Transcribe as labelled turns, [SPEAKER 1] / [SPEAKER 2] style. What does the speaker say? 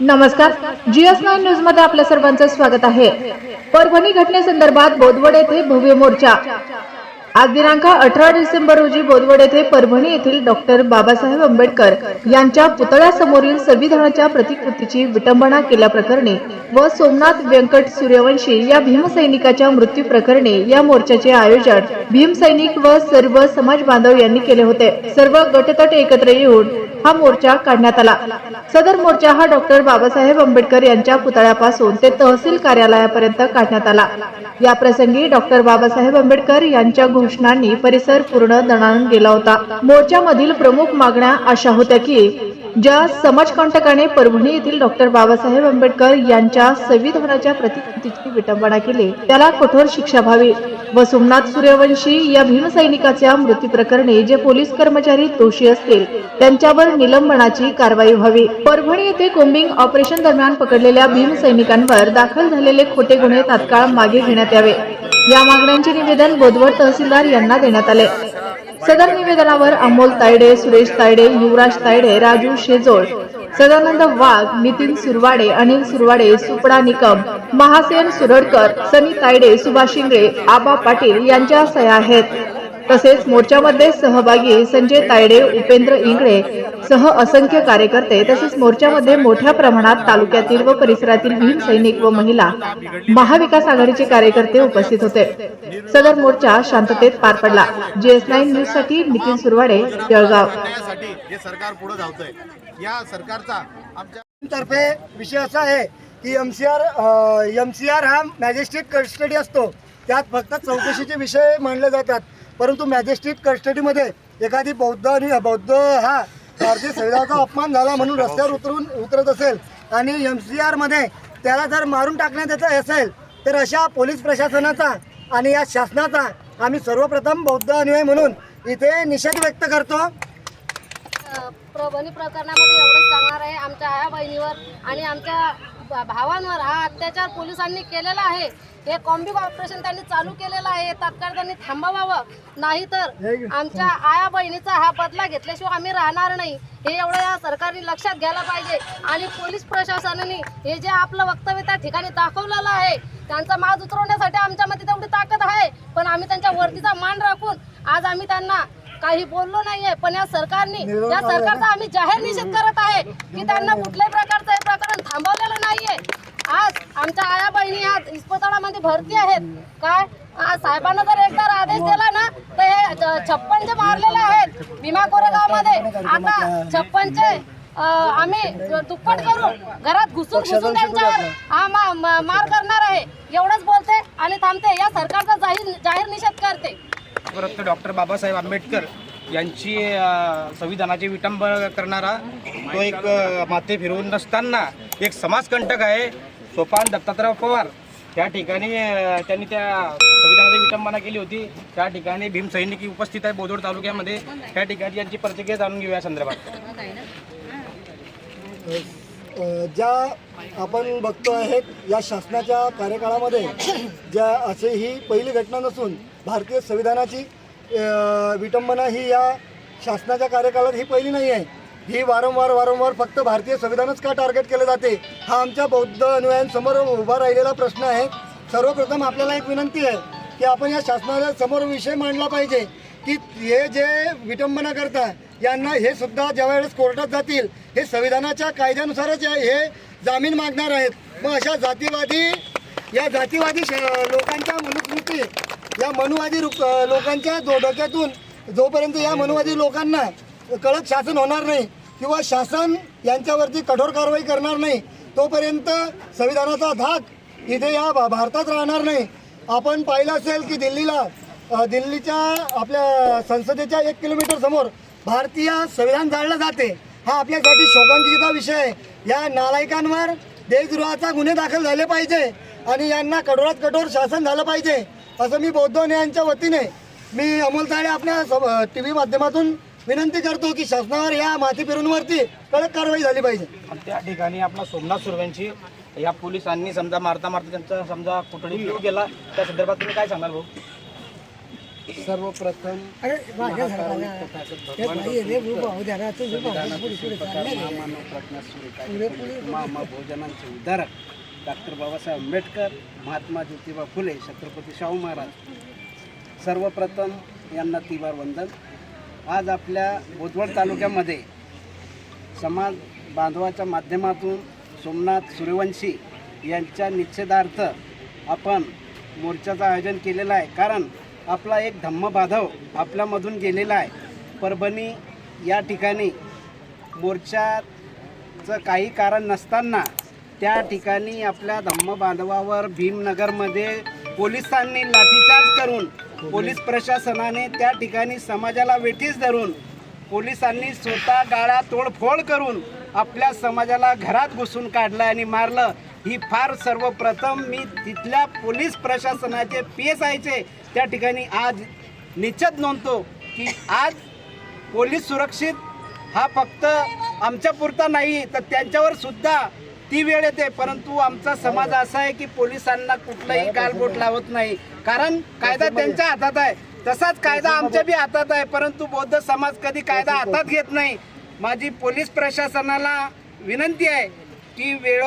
[SPEAKER 1] नमस्कार. GS nine न्यूजमध्ये आपल्या सर्वांचं स्वागत आहे. परभणी घटनेसंदर्भात बोदवड येथे भव्य मोर्चा. आज दिनांक अठरा डिसेंबर रोजी बोदवड येथे परभणी येथील डॉक्टर बाबासाहेब आंबेडकर यांच्या पुतळ्यासमोरील संविधानाच्या प्रतिकृतीची विटंबना केल्याप्रकरणी व सोमनाथ व्यंकट सूर्यवंशी या भीमसैनिकाच्या मृत्यू प्रकरणी या मोर्चाचे आयोजन भीमसैनिक व सर्व समाज बांधव यांनी केले होते. सर्व गटतट एकत्र येऊन हा मोर्चा काढण्यात आला. सदर मोर्चा हा डॉक्टर बाबासाहेब आंबेडकर यांच्या पुतळ्यापासून ते तहसील कार्यालयापर्यंत काढण्यात आला. याप्रसंगी डॉक्टर बाबासाहेब आंबेडकर यांच्या घोषणांनी परिसर पूर्ण दणाणून गेला होता. मोर्चामधील प्रमुख मागण्या अशा होत्या की ज्या समाजकंटकाने परभणी येथील डॉक्टर बाबासाहेब आंबेडकर यांच्या संविधानाच्या प्रतिकृतीची विटंबना केली त्याला कठोर शिक्षा व्हावी. व सोमनाथ सूर्यवंशी या भीमसैनिकाच्या मृत्यू प्रकरणी जे पोलीस कर्मचारी दोषी असतील त्यांच्यावर निलंबनाची कारवाई व्हावी. परभणी येथे कोम्बिंग ऑपरेशन दरम्यान पकडलेल्या भीमसैनिकांवर दाखल झालेले खोटे गुन्हे तात्काळ मागे घेण्यात यावे. या मागण्यांचे निवेदन बोधवड तहसीलदार यांना देण्यात आले. सदर निवेदनावर अमोल तायडे सुरेश तायडे युवराज तायडे राजू शेजोळ सदानंद वाघ नितीन सुरवाडे अनिल सुरवाडे सुपडा निकम महासेन सुरडकर सनी तायडे सुभाष शिंगळे आबा पाटील यांच्या सह्या आहेत. तसेच मोर्चामध्ये सहभागी संजय तायडे उपेंद्र इंगळे सह असंख्य कार्यकर्ते तसेच मोर्चामध्ये मोठ्या प्रमाणात तालुक्यातील व परिसरातील भीम सैनिक व महिला महाविकास आघाडीचे कार्यकर्ते उपस्थित होते. सदर मोर्चा शांततेत पार पडला. जीएस नाईन न्यूजसाठी नितीन सुरवाडे जळगाव.
[SPEAKER 2] हे या सरकारचा आमच्या
[SPEAKER 3] तर्फे विषय असा आहे की M C R M C R हा मॅजेस्ट्रेट कस्टडी असतो. त्यात फक्त चौकशीचे विषय मांडले जातात. परंतु मॅजेस्ट्रेट कस्टडीमध्ये एखादी बौद्ध आणि बौद्ध हा भारतीय संविधानाचा अपमान झाला म्हणून रस्त्यावर उतरून उतरत असेल आणि एम सी आरमध्ये त्याला जर मारून टाकण्यात येत असेल तर अशा पोलीस प्रशासनाचा आणि या शासनाचा आम्ही सर्वप्रथम बौद्ध अनुयायी म्हणून इथे निषेध व्यक्त करतो.
[SPEAKER 4] प्रबनी प्रकरणामध्ये एवढंच सांगणार आहे. आमच्या आया बहिणीवर आणि आमच्या भावांवर हा अत्याचार पोलिसांनी केलेला आहे. हे कॉम्बिंग ऑपरेशन त्यांनी चालू केलेलं आहे. तात्काळ त्यांनी थांबवावं. नाहीतर आमच्या आया बहिणीचा हा बदला घेतल्याशिवाय आम्ही राहणार नाही. हे एवढं या सरकारने लक्षात घ्यायला पाहिजे. आणि पोलीस प्रशासनाने हे जे आपलं वक्तव्य त्या ठिकाणी दाखवलेलं आहे त्यांचा माज उतरवण्यासाठी आमच्यामध्ये तेवढी ताकद आहे. पण आम्ही त्यांच्या वरतीचा मान राखून आज आम्ही त्यांना काही बोललो नाहीये. पण या सरकारने या सरकारचा आम्ही जाहीर निषेध करत आहे की त्यांना कुठल्याही प्रकारचं प्रकरण थांबवलेलं नाहीये. आज आमच्या आया बहिणी आज इस्पताळामध्ये भरती आहेत. काय? आज साहेबांना जर एकदा आदेश दिला ना तर हे छप्पन जे मारलेले आहेत भीमा कोरेगावमध्ये आता छप्पनचे आम्ही दुप्पट करून घरात घुसून घुसून त्यांच्यावर हा मा- मा- मार करणार आहे. एवढंच बोलते आणि थांबते. या सरकारचा जाहीर जाहीर निषेध करते.
[SPEAKER 5] डॉक्टर बाबासाहेब आंबेडकर यांची संविधानाची विटंबना करणारा तो एक माथे फिरवून नसताना एक समाजकंटक आहे सोपान दत्तात्रय पवार. त्या ठिकाणी त्यांनी त्या संविधानाची विटंबना केली होती. त्या ठिकाणी भीमसैनिकी उपस्थित आहे बोदोड तालुक्यामध्ये. त्या ठिकाणी यांची प्रतिक्रिया जाणून घेऊया या संदर्भात.
[SPEAKER 3] ज्या आपण बघतो आहेत या शासनाच्या कार्यकाळामध्ये ज्या असे ही पहिली घटना नसून भारतीय संविधानाची विटंबना ही या शासनाच्या कार्यकाळात ही पहिली नाही आहे. ही वारंवार वारंवार फक्त भारतीय संविधानच का टार्गेट केलं जाते? हा आमच्या बौद्ध अनुयायांसमोर उभा राहिलेला प्रश्न आहे. सर्वप्रथम आपल्याला एक विनंती आहे की आपण या शासनाला समोर विषय मांडला पाहिजे की हे जे विटंबना करता यांना हे सुद्धा ज्या वेळेस कोर्टात जातील हे संविधानाच्या कायद्यानुसारच हे जामीन मागणार आहेत. मग अशा जातीवादी या जातीवादी श- लोकांच्या मनुस्मृती या मनुवादी लोकांच्या डोक्यातून जोपर्यंत या मनुवादी लोकांना कडक शासन होणार नाही किंवा शासन यांच्यावरती कठोर कारवाई करणार नाही तोपर्यंत संविधानाचा धाक इथे या भा- भारतात राहणार नाही. आपण पाहिलं असेल की दिल्लीला दिल्लीच्या आपल्या संसदेच्या एक किलोमीटर समोर भारतीय संविधान जाळलं जाते. हा आपल्यासाठी शोकांतिकेचा विषय आहे. या नालायकांवर देशद्रोहाचा गुन्हे दाखल झाले पाहिजे आणि यांना कठोरात कठोर शासन झालं पाहिजे. असं मी बौद्ध न्यायांच्या वतीने मी अमोल ताळे आपल्या टी व्ही माध्यमातून विनंती करतो की शासनावर या माती फिरूंवरती कडक कारवाई झाली पाहिजे.
[SPEAKER 5] आणि त्या ठिकाणी आपला सोमनाथ सुर्व्यांची या पोलिसांनी समजा मारता मारता त्यांचा समजा कुठली गेला त्या संदर्भात तुम्ही काय सांगाल भाऊ?
[SPEAKER 6] सर्वप्रथम भोजनांचे उद्धारक डॉक्टर बाबासाहेब आंबेडकर महात्मा ज्योतिबा फुले छत्रपती शाहू महाराज. सर्वप्रथम यांना तिवार वंदन. आज आपल्या बोदवड तालुक्यामध्ये समाज बांधवाच्या माध्यमातून सोमनाथ सूर्यवंशी यांच्या निश्चितार्थ आपण मोर्चाचं आयोजन केलेलं आहे. कारण आपला एक धम्म बांधव आपल्यामधून गेलेला आहे. परभणी या ठिकाणी मोर्चाचं काही कारण नसताना त्या ठिकाणी आपल्या धम्म बांधवावर भीमनगरमध्ये पोलिसांनी लाठीचार्ज करून पोलीस प्रशासनाने त्या ठिकाणी समाजाला वेठीस धरून पोलिसांनी स्वतः गाळा तोडफोड करून आपल्या समाजाला घरात घुसून काढलं आणि मारलं. ही फार सर्वप्रथम मी तिथल्या पोलीस प्रशासनाचे पी एस आयचे त्या ठिकाणी आज निश्चित नोंदतो की आज पोलीस सुरक्षित हा फक्त आमच्यापुरता नाही तर त्यांच्यावर सुद्धा ती वेळ येते परंतु आमचा समाज असा आहे की पोलिसांना कुठलाही गालबोट लावत नाही. कारण कायदा त्यांच्या हातात आहे. तसाच कायदा आमच्या बी हातात आहे परंतु बौद्ध समाज कधी कायदा हातात घेत नाही. माझी पोलीस प्रशासनाला विनंती आहे की वेळो